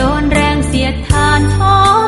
โดนแรงเสียดทานท้อ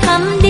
看。